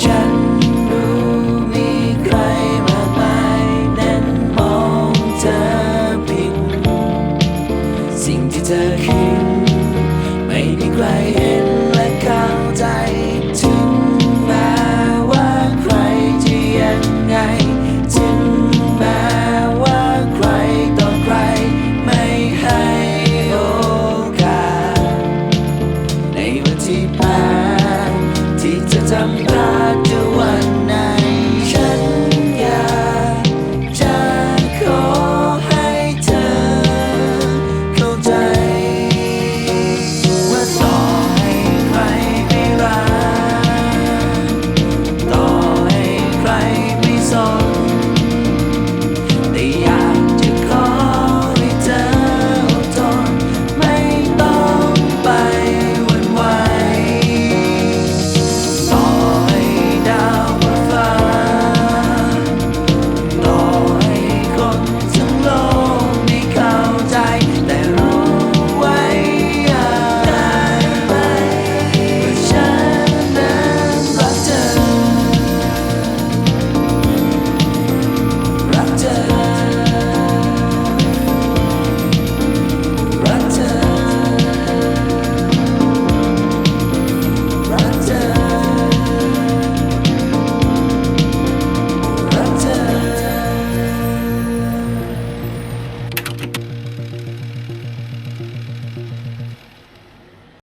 ฉันดูมีใครมากมนั้นมองเธอผิด สิ่งที่เธอคิดไม่มีใำตาจะวันไหน